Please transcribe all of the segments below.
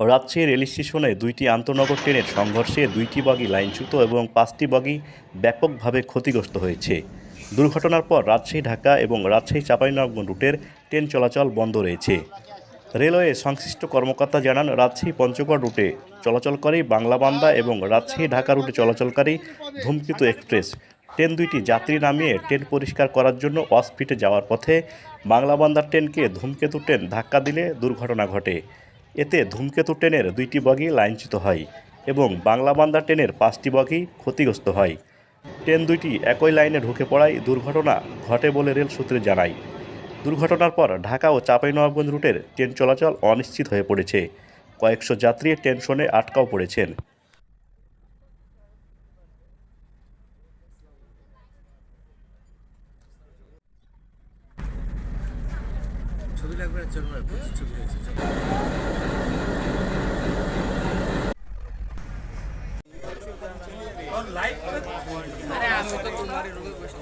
Rajshahi rail স্টেশনে দুইটি আন্তনগর ট্রেনের সংঘর্ষে দুইটি বগি লাইনচ্যুত এবং পাঁচটি বগি ব্যাপকভাবে ক্ষতিগ্রস্ত হয়েছে। দুর্ঘটনার পর রাজশাহী, ঢাকা এবং রাজশাহী চাঁপাইনবাবগঞ্জ রুটের ট্রেন চলাচল বন্ধ রয়েছে। রেলওয়ে সংশ্লিষ্ট কর্মকর্তা জানান, রাজশাহী পঞ্চগড় রুটে চলাচলকারী বাংলাবান্দা এবং রাজশাহী, ঢাকা রুটে চলাচলকারী ধূমকেতু এক্সপ্রেস ট্রেন দুইটি যাত্রী নামিয়ে ট্রেন পরিষ্কার করার জন্য অসফিটে যাওয়ার পথে বাংলাবান্দার ট্রেনকে ধূমকেতু ট্রেন ধাক্কা দিলে দুর্ঘটনা ঘটে। এতে ধূমকেতু ট্রেনের দুইটি বগি লাইনচ্যুত হয় এবং বাংলাবান্দা ট্রেনের পাঁচটি বগি ক্ষতিগ্রস্ত হয়। ট্রেন দুইটি একই লাইনে ঢুকে পড়ায় দুর্ঘটনা ঘটে বলে রেল সূত্রে জানায়। দুর্ঘটনার পর ঢাকা ও চাঁপাইনবাবগঞ্জ রুটের ট্রেন চলাচল অনিশ্চিত হয়ে পড়েছে। কয়েকশো যাত্রী টেনশনে আটকাও পড়েছেন। ছবি লাগবে আর চলবে প্রচুর ছবি হয়েছে চলো। আরে আমি তো তোমার রুমে বসে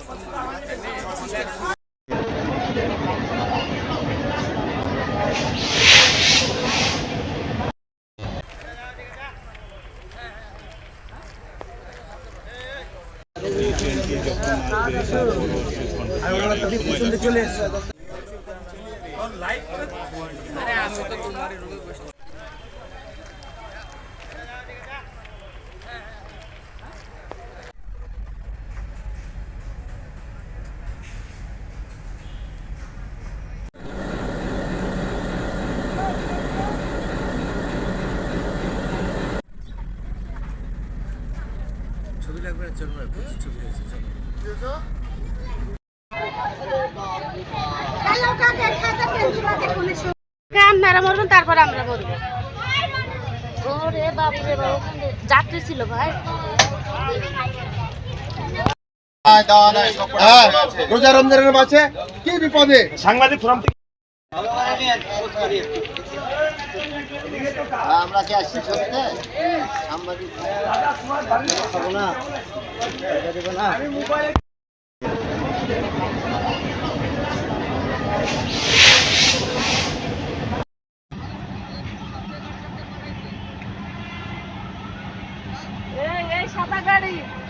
ছবি লাগবে প্রচুর ছবি চলো। আপনারা মরবেন তারপর আমরা মরবো ওরে বাপরে বাবা ওখানে যাত্রী ছিল ভাই। হ্যাঁ রোজা রমজানের মাঝে কি বিপদে? সাংবাদিক ফোরাম থেকে আমরা কি আসছি ছবিতে সাংবাদিক না না। deixar pra.